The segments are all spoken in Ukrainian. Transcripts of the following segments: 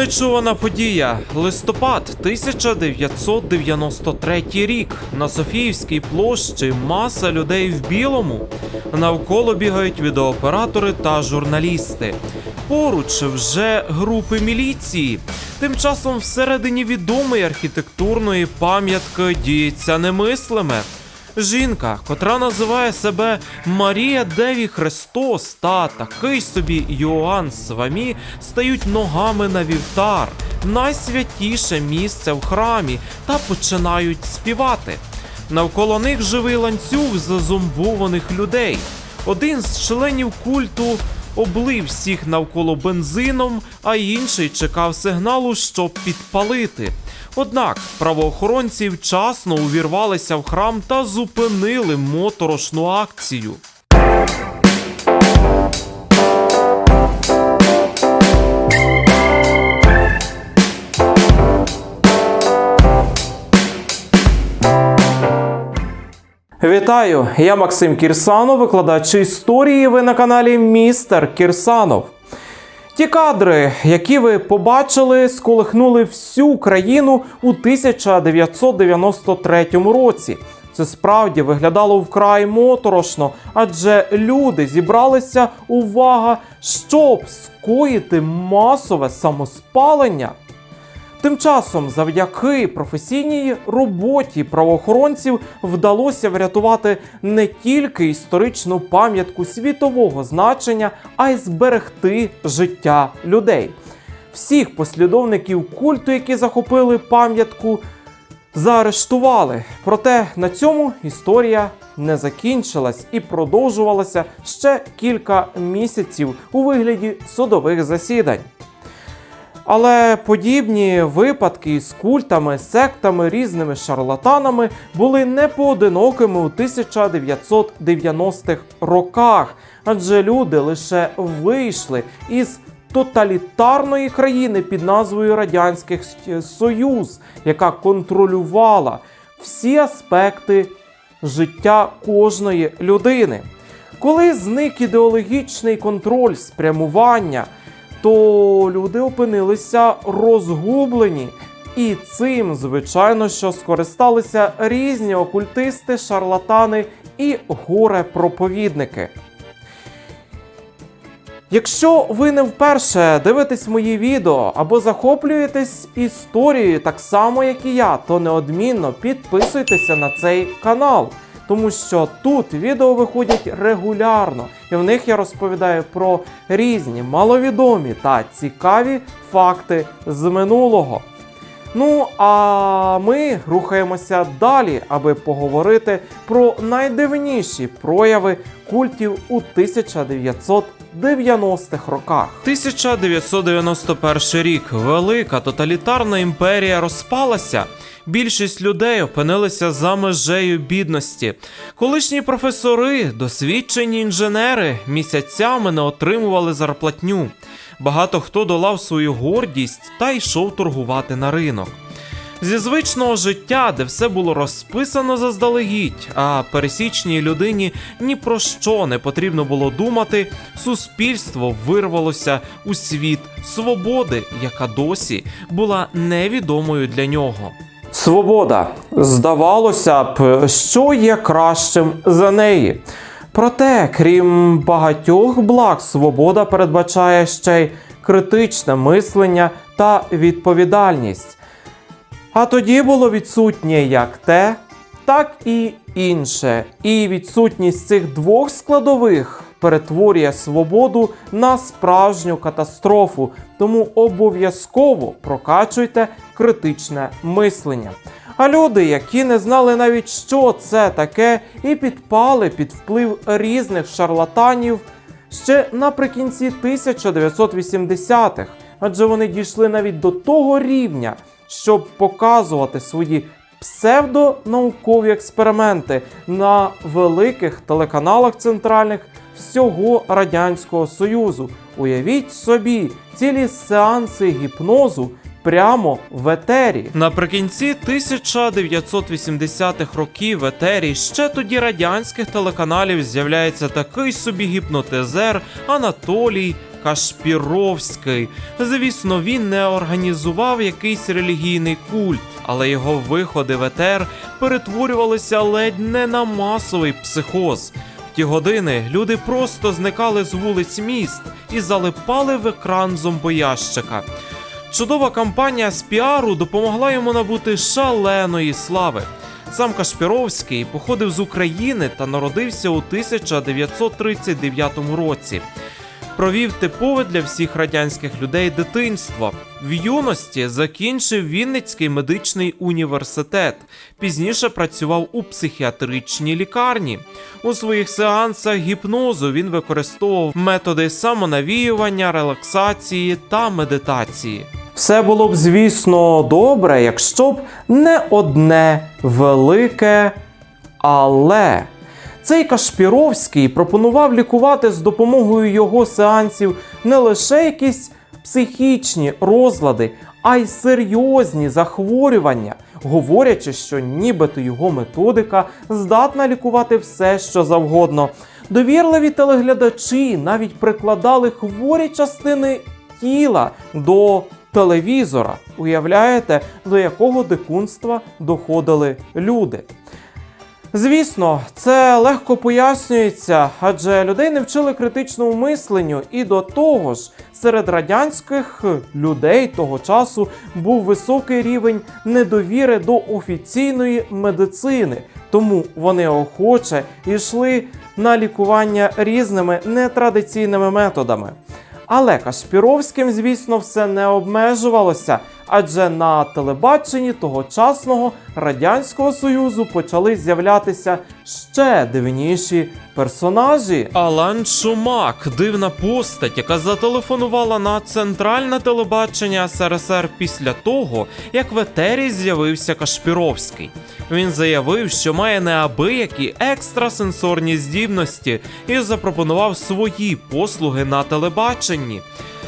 Нечувана подія. Листопад 1993 рік. На Софіївській площі маса людей в білому. Навколо бігають відеооператори та журналісти. Поруч вже групи міліції. Тим часом всередині відомої архітектурної пам'ятки діється немислиме. Жінка, котра називає себе Марія Деві Христос та такий собі Йоанн Свамі, стають ногами на вівтар, найсвятіше місце в храмі, та починають співати. Навколо них живий ланцюг зазумбованих людей. Один з членів культу облив всіх навколо бензином, а інший чекав сигналу, щоб підпалити. Однак правоохоронці вчасно увірвалися в храм та зупинили моторошну акцію. Вітаю! Я Максим Кірсанов, викладач історії. Ви на каналі Містер Кірсанов. Ті кадри, які ви побачили, сколихнули всю країну у 1993 році. Це справді виглядало вкрай моторошно, адже люди зібралися увага, щоб скоїти масове самоспалення. Тим часом, завдяки професійній роботі правоохоронців, вдалося врятувати не тільки історичну пам'ятку світового значення, а й зберегти життя людей. Всіх послідовників культу, які захопили пам'ятку, заарештували. Проте на цьому історія не закінчилась і продовжувалася ще кілька місяців у вигляді судових засідань. Але подібні випадки з культами, сектами, різними шарлатанами були не поодинокими у 1990-х роках, адже люди лише вийшли із тоталітарної країни під назвою Радянський Союз, яка контролювала всі аспекти життя кожної людини. Коли зник ідеологічний контроль спрямування, то люди опинилися розгублені. І цим, звичайно, що скористалися різні окультисти, шарлатани і горе-проповідники. Якщо ви не вперше дивитесь мої відео або захоплюєтесь історією так само, як і я, то неодмінно підписуйтеся на цей канал, тому що тут відео виходять регулярно, і в них я розповідаю про різні маловідомі та цікаві факти з минулого. Ну а ми рухаємося далі, аби поговорити про найдивніші прояви культів у 1990-х роках. 1991 рік велика тоталітарна імперія розпалася. Більшість людей опинилися за межею бідності. Колишні професори, досвідчені інженери місяцями не отримували зарплатню. Багато хто долав свою гордість та йшов торгувати на ринок. Зі звичного життя, де все було розписано заздалегідь, а пересічній людині ні про що не потрібно було думати, суспільство вирвалося у світ свободи, яка досі була невідомою для нього. Свобода здавалося б, що є кращим за неї. Проте, крім багатьох благ, свобода передбачає ще й критичне мислення та відповідальність. А тоді було відсутнє як те, так і інше. І відсутність цих двох складових перетворює свободу на справжню катастрофу. Тому обов'язково прокачуйте критичне мислення. А люди, які не знали навіть, що це таке, і підпали під вплив різних шарлатанів ще наприкінці 1980-х, адже вони дійшли навіть до того рівня, щоб показувати свої псевдонаукові експерименти на великих телеканалах центральних всього Радянського Союзу. Уявіть собі, цілі сеанси гіпнозу прямо в етері. Наприкінці 1980-х років в етері ще тоді радянських телеканалів з'являється такий собі гіпнотизер Анатолій Кашпіровський. Звісно, він не організував якийсь релігійний культ, але його виходи в етер перетворювалися ледь не на масовий психоз. Ті години люди просто зникали з вулиць міст і залипали в екран зомбоящика. Чудова кампанія з піару допомогла йому набути шаленої слави. Сам Кашпіровський походив з України та народився у 1939 році. Провів типове для всіх радянських людей дитинство. В юності закінчив Вінницький медичний університет. Пізніше працював у психіатричній лікарні. У своїх сеансах гіпнозу він використовував методи самонавіювання, релаксації та медитації. Все було б, звісно, добре, якщо б не одне велике але. Цей Кашпіровський пропонував лікувати з допомогою його сеансів не лише якісь психічні розлади, а й серйозні захворювання, говорячи, що нібито його методика здатна лікувати все, що завгодно. Довірливі телеглядачі навіть прикладали хворі частини тіла до телевізора. Уявляєте, до якого дикунства доходили люди. Звісно, це легко пояснюється, адже людей не вчили критичному мисленню, і до того ж, серед радянських людей того часу був високий рівень недовіри до офіційної медицини, тому вони охоче йшли на лікування різними нетрадиційними методами. Але Кашпіровським, звісно, все не обмежувалося, адже на телебаченні тогочасного радянського союзу почали з'являтися ще дивніші персонажі. Алан Шумак, дивна постать, яка зателефонувала на центральне телебачення СРСР після того, як в етері з'явився Кашпіровський. Він заявив, що має неабиякі екстрасенсорні здібності і запропонував свої послуги на телебаченні.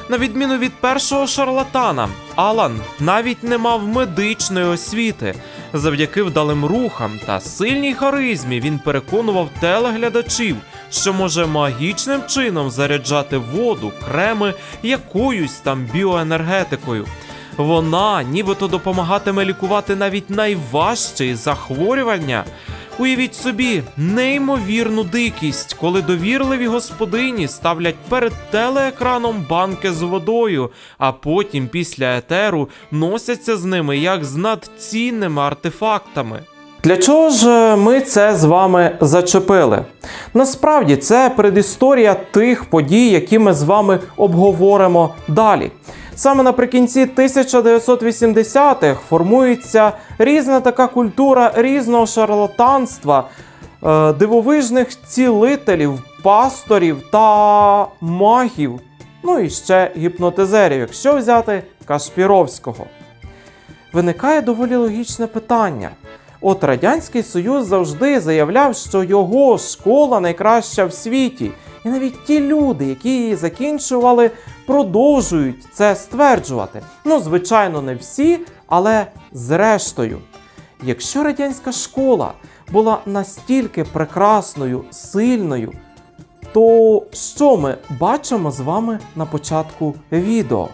На відміну від першого шарлатана, Алан навіть не мав медичної освіти. Завдяки вдалим рухам та сильній харизмі він переконував телеглядачів, що може магічним чином заряджати воду, креми якоюсь там біоенергетикою. Вона нібито допомагатиме лікувати навіть найважчі захворювання. Уявіть собі неймовірну дикість, коли довірливі господині ставлять перед телеекраном банки з водою, а потім після етеру носяться з ними як з надцінними артефактами. Для чого ж ми це з вами зачепили? Насправді це предісторія тих подій, які ми з вами обговоримо далі. Саме наприкінці 1980-х формується різна така культура різного шарлатанства, е, дивовижних цілителів, пасторів та магів. Ну і ще гіпнотизерів, якщо взяти Кашпіровського. Виникає доволі логічне питання. От Радянський Союз завжди заявляв, що його школа найкраща в світі. І навіть ті люди, які її закінчували, продовжують це стверджувати. Ну, звичайно, не всі, але зрештою. Якщо радянська школа була настільки прекрасною, сильною, то що ми бачимо з вами на початку відео?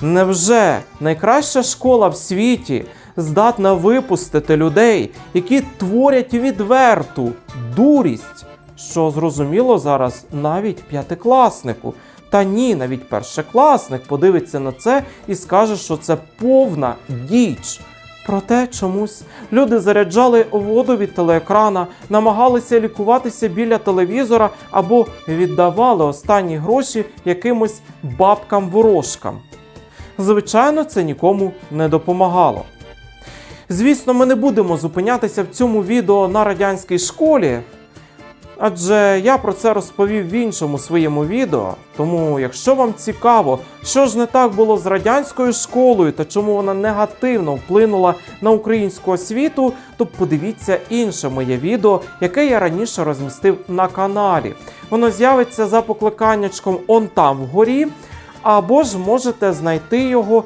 Невже найкраща школа в світі здатна випустити людей, які творять відверту дурість, що зрозуміло зараз навіть п'ятикласнику? Та ні, навіть першокласник подивиться на це і скаже, що це повна діч. Проте чомусь люди заряджали воду від телеекрана, намагалися лікуватися біля телевізора або віддавали останні гроші якимось бабкам-ворожкам. Звичайно, це нікому не допомагало. Звісно, ми не будемо зупинятися в цьому відео на радянській школі, адже я про це розповів в іншому своєму відео. Тому, якщо вам цікаво, що ж не так було з радянською школою та чому вона негативно вплинула на українську освіту, то подивіться інше моє відео, яке я раніше розмістив на каналі. Воно з'явиться за покликаннячком он там вгорі, або ж можете знайти його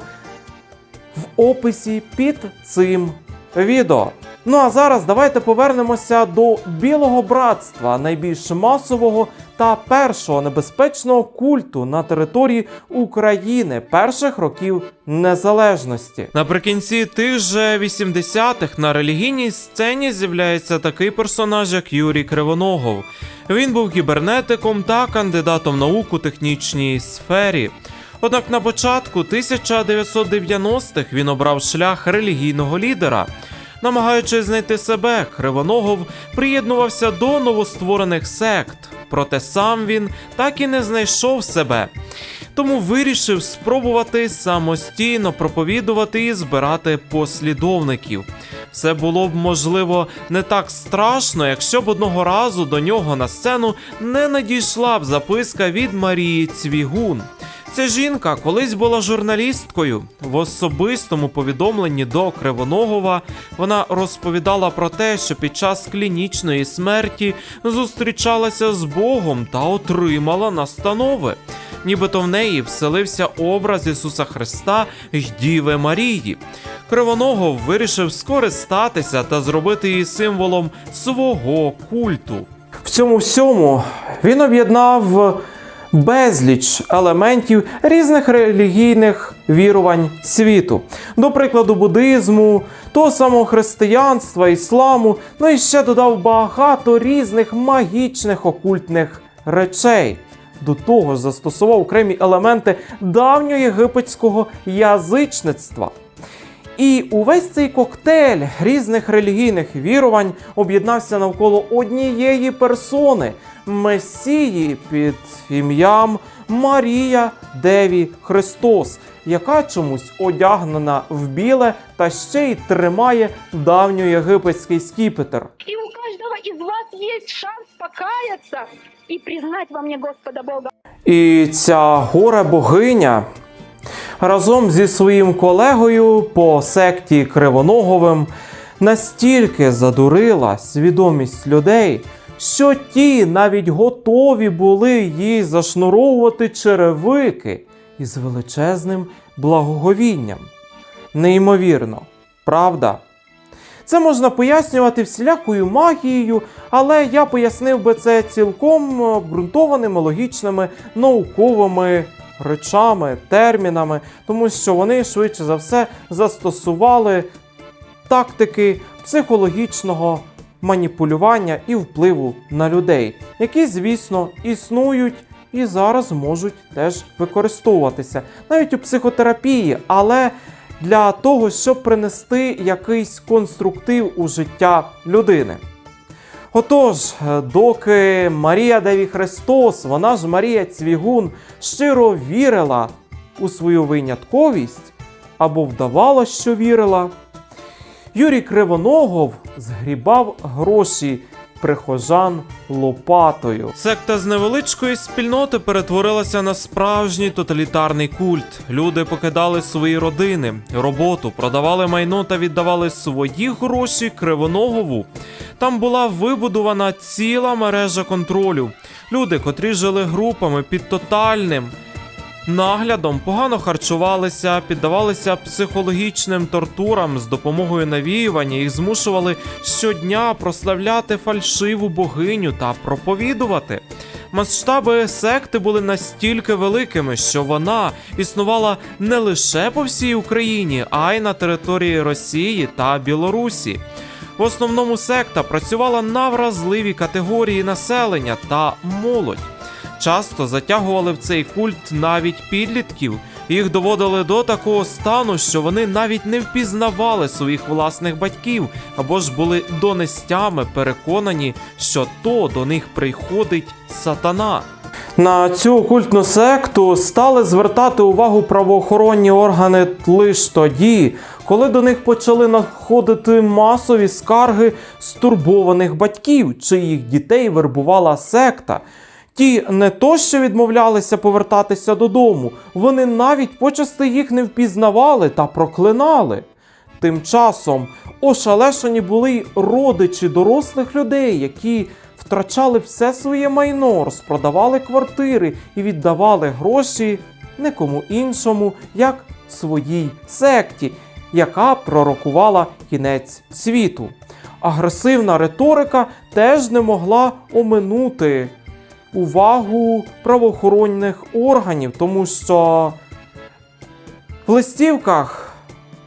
в описі під цим відео. Ну а зараз давайте повернемося до білого братства, найбільш масового та першого небезпечного культу на території України перших років незалежності. Наприкінці тих же 80-х на релігійній сцені з'являється такий персонаж, як Юрій Кривоногов. Він був кібернетиком та кандидатом наук у технічній сфері. Однак на початку 1990-х він обрав шлях релігійного лідера. Намагаючись знайти себе, Кривоногов приєднувався до новостворених сект, проте сам він так і не знайшов себе. Тому вирішив спробувати самостійно проповідувати і збирати послідовників. Все було б можливо не так страшно, якщо б одного разу до нього на сцену не надійшла б записка від Марії Цвігун. Ця жінка колись була журналісткою. В особистому повідомленні до Кривоногова вона розповідала про те, що під час клінічної смерті зустрічалася з Богом та отримала настанови. Нібито в неї вселився образ Ісуса Христа й Діви Марії. Кривоногов вирішив скористатися та зробити її символом свого культу. В цьому всьому він об'єднав безліч елементів різних релігійних вірувань світу, до прикладу, буддизму, того самого християнства, ісламу, ну і ще додав багато різних магічних окультних речей. До того ж застосував окремі елементи давньоєгипетського язичництва. І увесь цей коктейль різних релігійних вірувань об'єднався навколо однієї персони Месії під ім'ям Марія Деві Христос, яка чомусь одягнена в біле та ще й тримає давньоєгипетський скіпетр. И у каждого из вас есть шанс покаяться и признать во мне Господа Бога. І ця горе богиня разом зі своїм колегою по секті Кривоноговим настільки задурила свідомість людей, що ті навіть готові були їй зашнуровувати черевики із величезним благоговінням. Неймовірно, правда? Це можна пояснювати всілякою магією, але я пояснив би це цілком обґрунтованими логічними науковими речами, термінами, тому що вони швидше за все застосували тактики психологічного маніпулювання і впливу на людей, які, звісно, існують і зараз можуть теж використовуватися навіть у психотерапії, але для того, щоб принести якийсь конструктив у життя людини. Отож, доки Марія Деві Христос, вона ж Марія Цвігун, щиро вірила у свою винятковість або вдавала, що вірила, Юрій Кривоногов згрібав гроші прихожан лопатою. Секта з невеличкої спільноти перетворилася на справжній тоталітарний культ. Люди покидали свої родини, роботу, продавали майно та віддавали свої гроші Кривоногову. Там була вибудована ціла мережа контролю. Люди, котрі жили групами під тотальним наглядом, погано харчувалися, піддавалися психологічним тортурам з допомогою навіювання, їх змушували щодня прославляти фальшиву богиню та проповідувати. Масштаби секти були настільки великими, що вона існувала не лише по всій Україні, а й на території Росії та Білорусі. В основному секта працювала на вразливі категорії населення та молодь. Часто затягували в цей культ навіть підлітків. Їх доводили до такого стану, що вони навіть не впізнавали своїх власних батьків або ж були донестями переконані, що то до них приходить сатана. На цю окультну секту стали звертати увагу правоохоронні органи лише тоді, коли до них почали надходити масові скарги стурбованих батьків, чиїх дітей вербувала секта. Ті не то, що відмовлялися повертатися додому, вони навіть почасти їх не впізнавали та проклинали. Тим часом ошалешені були й родичі дорослих людей, які втрачали все своє майно, розпродавали квартири і віддавали гроші нікому іншому, як своїй секті, яка пророкувала кінець світу. агресивна риторика теж не могла оминути увагу правоохоронних органів, тому що в листівках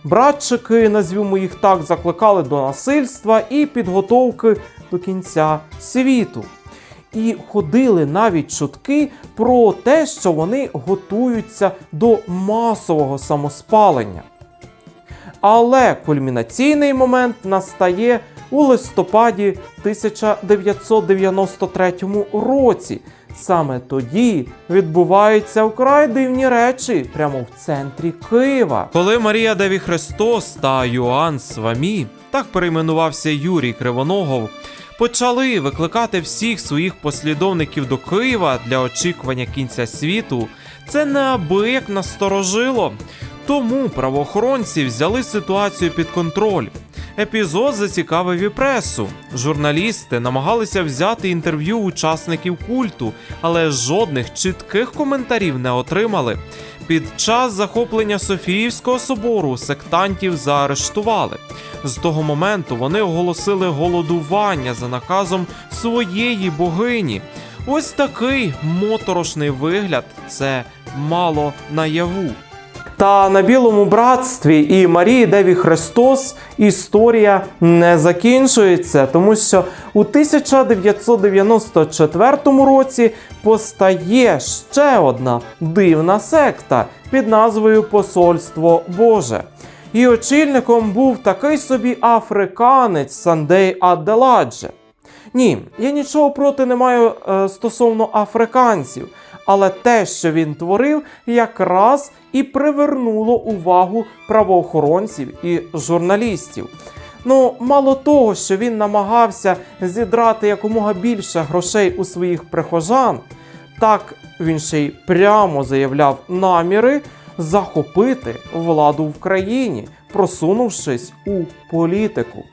братчики, назвімо їх так, закликали до насильства і підготовки до кінця світу. І ходили навіть чутки про те, що вони готуються до масового самоспалення. Але кульмінаційний момент настає у листопаді 1993 році. Саме тоді відбуваються вкрай дивні речі прямо в центрі Києва. Коли Марія Деві Христос та Йоанн Свамі, так перейменувався Юрій Кривоногов, почали викликати всіх своїх послідовників до Києва для очікування кінця світу, це неабияк насторожило. Тому правоохоронці взяли ситуацію під контроль. Епізод зацікавив і пресу. Журналісти намагалися взяти інтерв'ю учасників культу, але жодних чітких коментарів не отримали. Під час захоплення Софіївського собору сектантів заарештували. З того моменту вони оголосили голодування за наказом своєї богині. Ось такий моторошний вигляд це мало наяву. Та на білому братстві і Марії Деві Христос історія не закінчується, тому що у 1994 році постає ще одна дивна секта під назвою Посольство Боже. І очільником був такий собі африканець Сандей Аделадже. Ні, я нічого проти не маю е, стосовно африканців, але те, що він творив, якраз і привернуло увагу правоохоронців і журналістів. Ну, мало того, що він намагався зідрати якомога більше грошей у своїх прихожан, так він ще й прямо заявляв наміри захопити владу в країні, просунувшись у політику.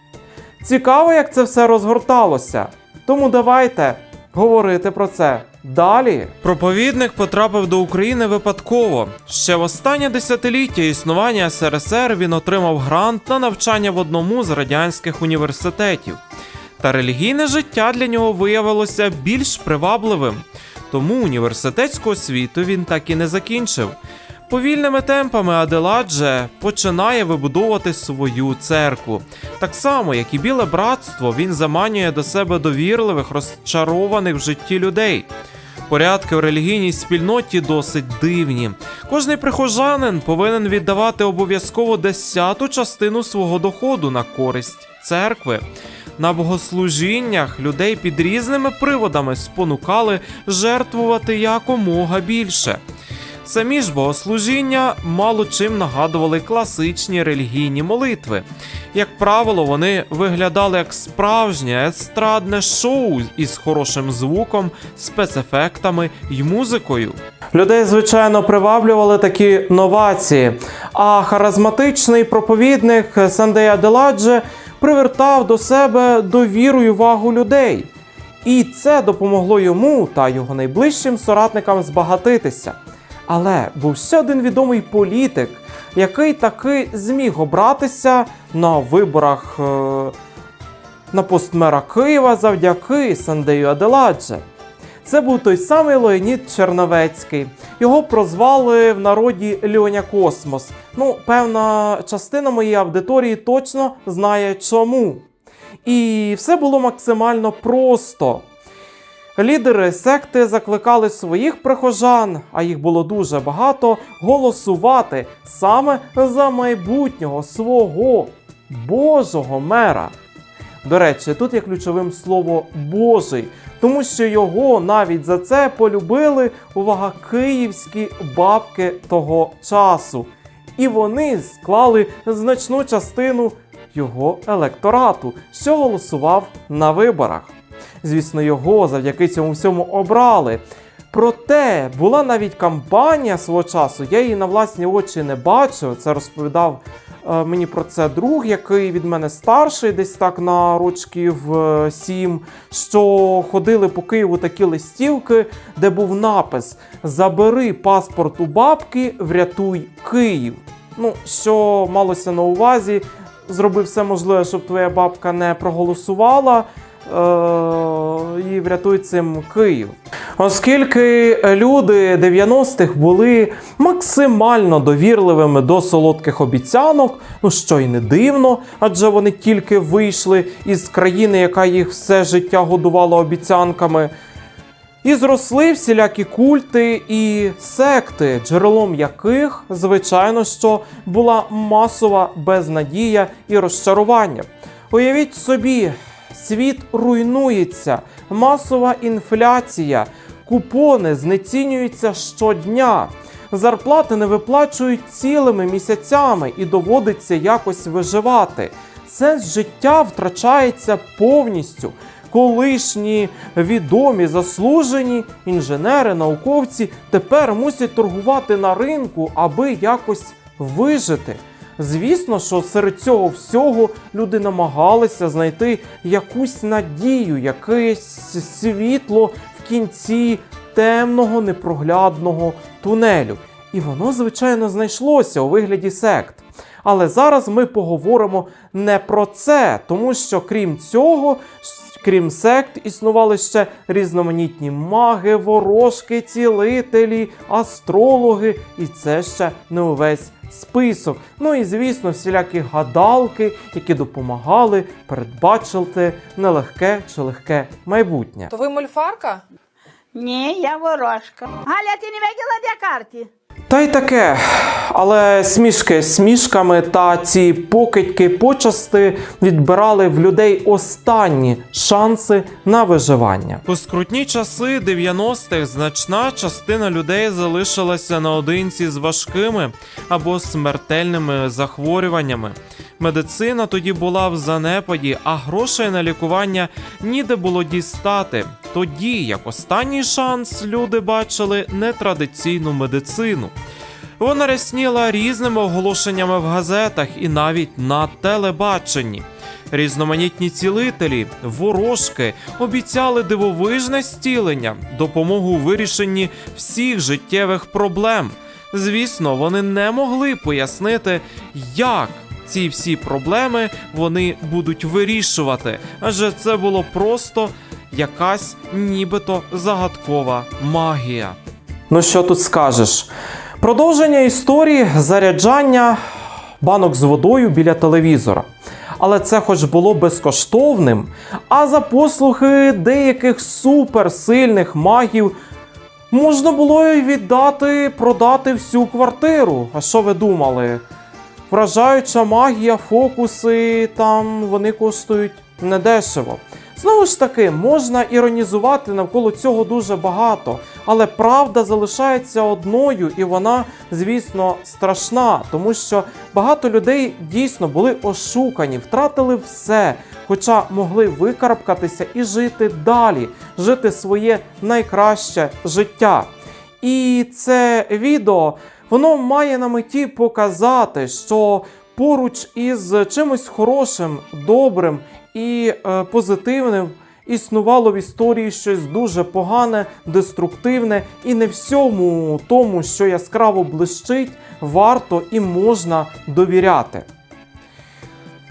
Цікаво, як це все розгорталося. Тому давайте говорити про це далі. Проповідник потрапив до України випадково. Ще в останнє десятиліття існування СРСР він отримав грант на навчання в одному з радянських університетів. Та релігійне життя для нього виявилося більш привабливим, тому університетську освіту він так і не закінчив. Повільними темпами Аделадже починає вибудовувати свою церкву. Так само, як і біле братство, він заманює до себе довірливих, розчарованих в житті людей. Порядки в релігійній спільноті досить дивні. Кожний прихожанин повинен віддавати обов'язково десяту частину свого доходу на користь церкви. На богослужіннях людей під різними приводами спонукали жертвувати якомога більше. Самі ж богослужіння мало чим нагадували класичні релігійні молитви. Як правило, вони виглядали як справжнє естрадне шоу із хорошим звуком, спецефектами й музикою. Людей, звичайно, приваблювали такі новації. А харизматичний проповідник Сандей Аделадже привертав до себе довіру й увагу людей. І це допомогло йому та його найближчим соратникам збагатитися. Але був ще один відомий політик, який таки зміг обратися на виборах е, на пост мера Києва завдяки Сандею Аделадже. Це був той самий Леонід Черновецький. Його прозвали в народі Льоня Космос. Ну, певна частина моєї аудиторії точно знає чому. І все було максимально просто. Лідери секти закликали своїх прихожан, а їх було дуже багато, голосувати саме за майбутнього свого Божого мера. До речі, тут є ключовим слово Божий, тому що його навіть за це полюбили увага київські бабки того часу. І вони склали значну частину його електорату, що голосував на виборах. Звісно, його завдяки цьому всьому обрали. Проте була навіть кампанія свого часу, я її на власні очі не бачив. Це розповідав е, мені про це друг, який від мене старший, десь так на рочків е, сім. Що ходили по Києву такі листівки, де був напис: Забери паспорт у бабки, врятуй Київ. Ну, що малося на увазі, зроби все можливе, щоб твоя бабка не проголосувала. Е, І врятуй цим Київ. Оскільки люди 90-х були максимально довірливими до солодких обіцянок, ну що й не дивно, адже вони тільки вийшли із країни, яка їх все життя годувала обіцянками. І зросли всілякі культи і секти, джерелом яких, звичайно, що була масова безнадія і розчарування. Уявіть собі, світ руйнується, масова інфляція, купони знецінюються щодня. Зарплати не виплачують цілими місяцями і доводиться якось виживати. Сенс життя втрачається повністю. Колишні відомі заслужені інженери, науковці тепер мусять торгувати на ринку, аби якось вижити. Звісно, що серед цього всього люди намагалися знайти якусь надію, якесь світло в кінці темного непроглядного тунелю. І воно, звичайно, знайшлося у вигляді сект. Але зараз ми поговоримо не про це, тому що крім цього, крім сект, існували ще різноманітні маги, ворожки, цілителі, астрологи, і це ще не увесь список. Ну і звісно, всілякі гадалки, які допомагали передбачити нелегке чи легке майбутнє. То ви мольфарка? Ні, я ворожка. Галя, ти не виділа де карті? Та й таке, але смішки смішками та ці покидьки почасти відбирали в людей останні шанси на виживання. У скрутні часи 90-х значна частина людей залишилася наодинці з важкими або смертельними захворюваннями. Медицина тоді була в занепаді, а грошей на лікування ніде було дістати. Тоді, як останній шанс, люди бачили нетрадиційну медицину. Вона рясніла різними оголошеннями в газетах і навіть на телебаченні. Різноманітні цілителі, ворожки обіцяли дивовижне зцілення, допомогу у вирішенні всіх життєвих проблем. Звісно, вони не могли пояснити, як ці всі проблеми вони будуть вирішувати, адже це було просто якась нібито загадкова магія. Ну що тут скажеш? Продовження історії заряджання банок з водою біля телевізора. Але це хоч було безкоштовним, а за послуги деяких суперсильних магів можна було й віддати, продати всю квартиру. А що ви думали? Вражаюча магія, фокуси там вони коштують недешево. Знову ж таки, можна іронізувати навколо цього дуже багато, але правда залишається одною, і вона, звісно, страшна, тому що багато людей дійсно були ошукані, втратили все, хоча могли викарабкатися і жити далі, жити своє найкраще життя. І це відео воно має на меті показати, що поруч із чимось хорошим, добрим і е, позитивним існувало в історії щось дуже погане, деструктивне, і не всьому тому, що яскраво блищить, варто і можна довіряти.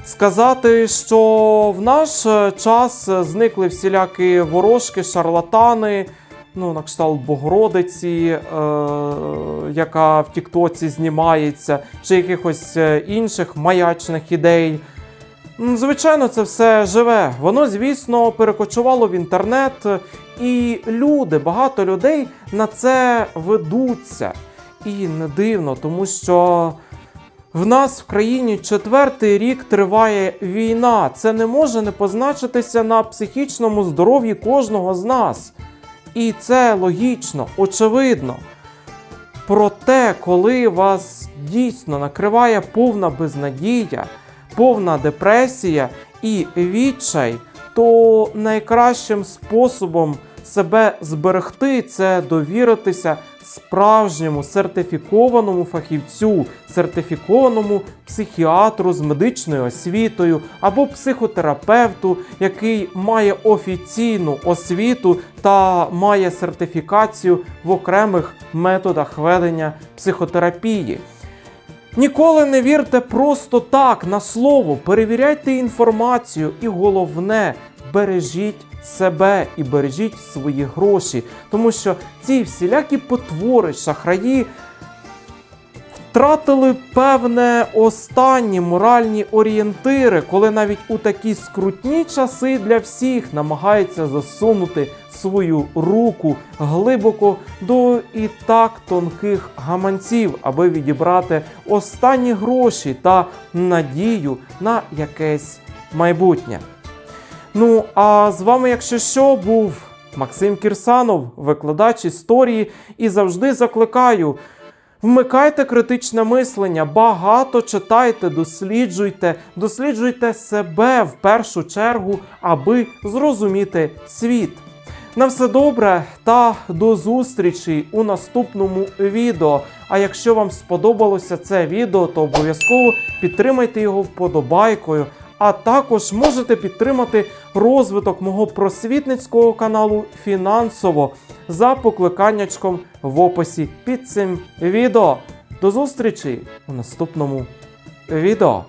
Сказати, що в наш е, час зникли всілякі ворожки, шарлатани, ну, на кшталт Богородиці, е, яка в Тіктоці знімається, чи якихось е, інших маячних ідей. Звичайно, це все живе. Воно, звісно, перекочувало в інтернет, і люди, багато людей на це ведуться. І не дивно, тому що в нас в країні четвертий рік триває війна. Це не може не позначитися на психічному здоров'ї кожного з нас. І це логічно, очевидно. Проте, коли вас дійсно накриває повна безнадія, повна депресія і відчай, то найкращим способом себе зберегти це довіритися справжньому сертифікованому фахівцю, сертифікованому психіатру з медичною освітою або психотерапевту, який має офіційну освіту та має сертифікацію в окремих методах ведення психотерапії. Ніколи не вірте просто так на слово, перевіряйте інформацію і головне, бережіть себе і бережіть свої гроші, тому що ці всілякі потвори, шахраї втратили певне останні моральні орієнтири, коли навіть у такі скрутні часи для всіх намагаються засунути свою руку глибоко до і так тонких гаманців, аби відібрати останні гроші та надію на якесь майбутнє. Ну, а з вами, якщо що, був Максим Кірсанов, викладач історії, і завжди закликаю. Вмикайте критичне мислення, багато читайте, досліджуйте, досліджуйте себе в першу чергу, аби зрозуміти світ. На все добре та до зустрічі у наступному відео. А якщо вам сподобалося це відео, то обов'язково підтримайте його вподобайкою. А також можете підтримати розвиток мого просвітницького каналу фінансово за покликаннячком в описі під цим відео. До зустрічі у наступному відео.